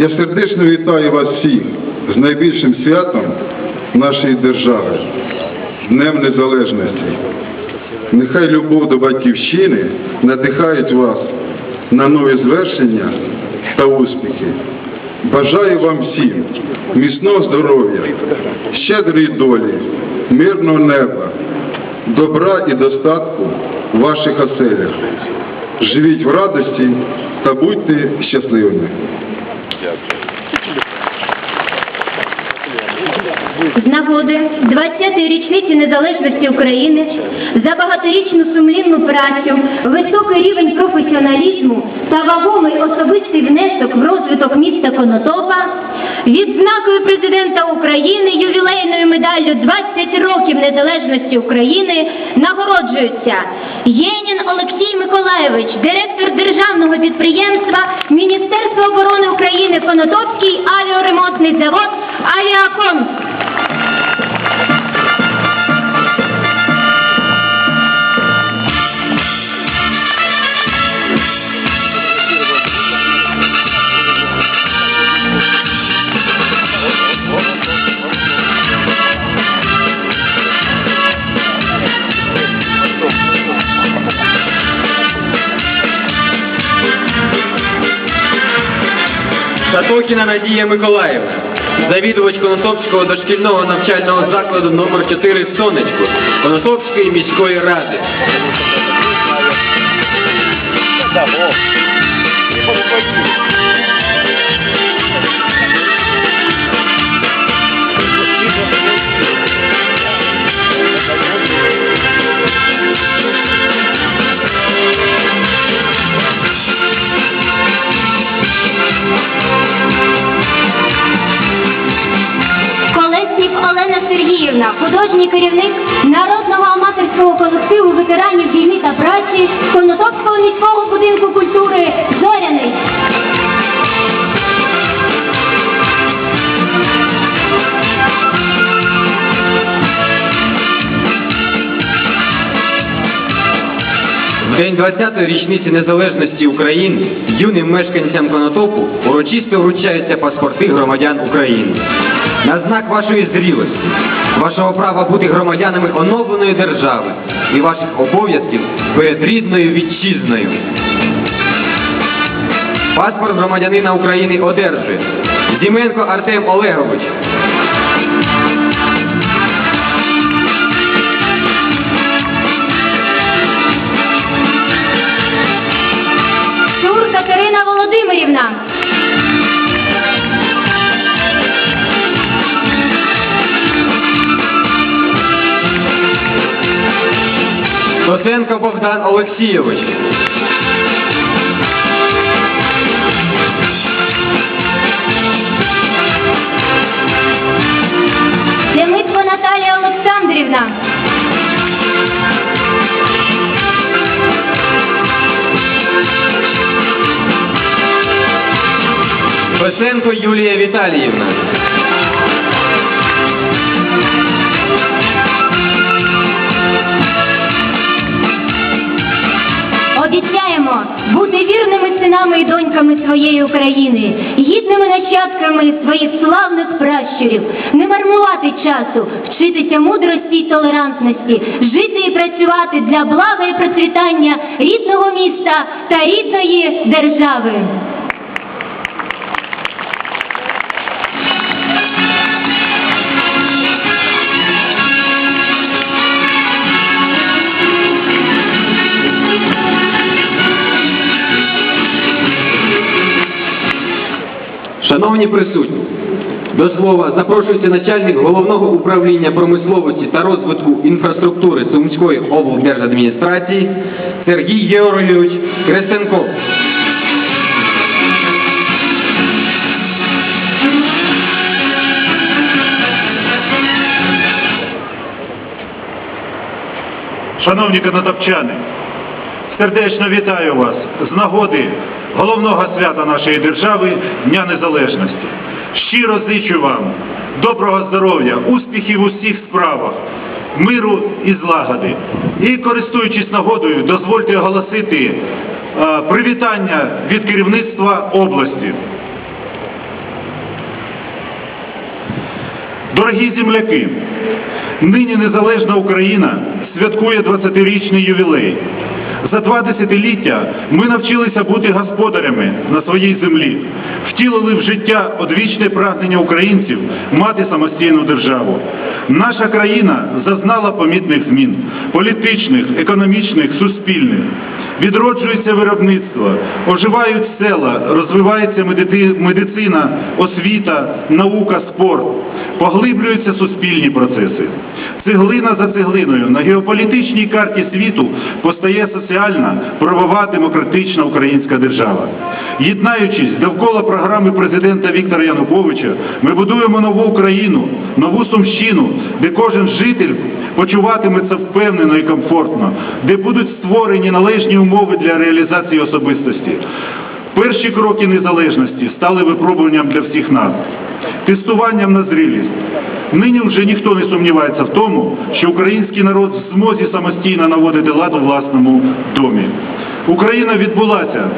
Я сердечно вітаю вас всіх з найбільшим святом нашої держави, Днем Незалежності. Нехай любов до батьківщини надихають вас на нові звершення та успіхи. Бажаю вам всім міцного здоров'я, щедрої долі, мирного неба, добра і достатку в ваших оселях. Живіть в радості та будьте щасливими. З нагоди 20-ї річниці незалежності України за багаторічну сумлінну працю, високий рівень професіоналізму та вагомий особистий внесок в розвиток міста Конотопа, відзнакою президента України ювілейною медаллю 20 років незалежності України нагороджуються Єнін Олексій Миколаєвич, директор державного підприємства Міністерства оборони Конотопський авіаремонтний завод Авіакон. Сатокіна Надія Миколаївна, завідувач Конотопського дошкільного навчального закладу номер 4 Сонечко Конотопської міської ради. Олена художній керівник народного аматорського колективу ветеранів війни та праці Конотопського міського будинку культури Зоряний. День 20-ї річниці незалежності України юним мешканцям Конотопу урочисто вручаються паспорти громадян України. На знак вашої зрілості, вашого права бути громадянами оновленої держави і ваших обов'язків перед рідною вітчизною. Паспорт громадянина України одержує Зіменко Артем Олегович, Шур Катерина Володимирівна. Богдан Олексійович. Демитко Наталія Олександрівна. Песенко Юлія Віталіївна. Бути вірними синами і доньками своєї України, гідними нащадками своїх славних пращурів, не мармувати часу, вчитися мудрості і толерантності, жити і працювати для блага і процвітання рідного міста та рідної держави. Шановні присутні, до слова запрошується начальник головного управління промисловості та розвитку інфраструктури Сумської облдержадміністрації Сергій Георгійович Кресенков. Шановні конотопчани, сердечно вітаю вас з нагоди головного свята нашої держави Дня Незалежності. Щиро зичу вам доброго здоров'я, успіхів у всіх справах, миру і злагоди. І користуючись нагодою, дозвольте оголосити е, привітання від керівництва області. Дорогі земляки, нині незалежна Україна святкує 20-річний ювілей. За два десятиліття ми навчилися бути господарями на своїй землі, втілили в життя одвічне прагнення українців мати самостійну державу. Наша країна зазнала помітних змін політичних, економічних, суспільних. Відроджується виробництво, оживають села, розвивається медицина, освіта, наука, спорт, поглиблюються суспільні процеси. Цеглина за цеглиною на геополітичній карті світу постає соціальна, правова, демократична українська держава. Єднаючись довкола програми президента Віктора Януковича, ми будуємо нову Україну, нову Сумщину, де кожен житель почуватиметься впевнено і комфортно, де будуть створені належні умови для реалізації особистості. Перші кроки незалежності стали випробуванням для всіх нас, тестуванням на зрілість. Нині вже ніхто не сумнівається в тому, що український народ змозі самостійно наводити лад у власному домі. Україна відбулася,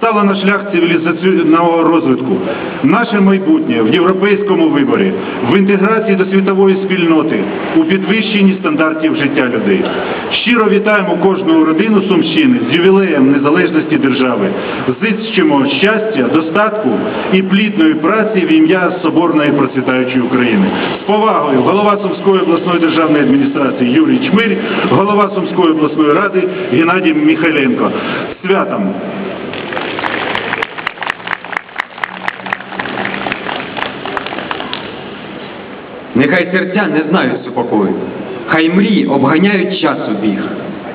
стала на шлях цивілізаційного розвитку. Наше майбутнє в європейському виборі, в інтеграції до світової спільноти, у підвищенні стандартів життя людей. Щиро вітаємо кожну родину Сумщини з ювілеєм незалежності держави. Зичимо щастя, достатку і плідної праці в ім'я Соборної процвітаючої України. З повагою голова Сумської обласної державної адміністрації Юрій Чмирь, голова Сумської обласної ради Геннадій Михайленко. З Святом! Нехай серця не знають супокою, хай мрії обганяють час у біг,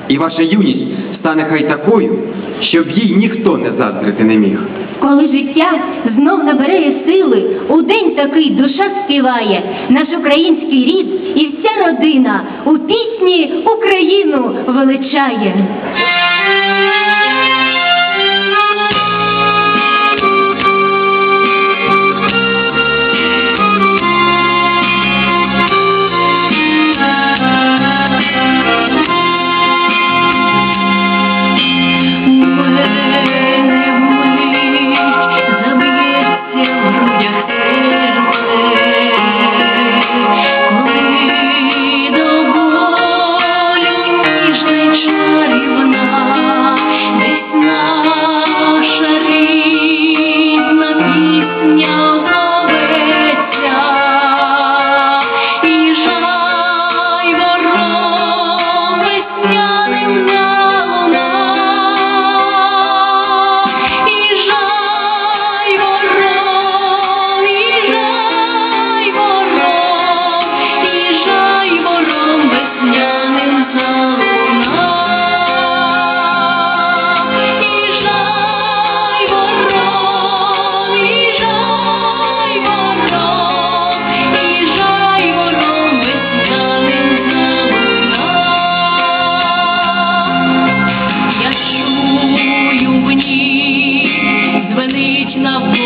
і ваша юність стане хай такою, щоб їй ніхто не заздрити не міг. Коли життя знов набере сили, у день такий душа співає, наш український рід і вся родина у пісні Україну величає. love.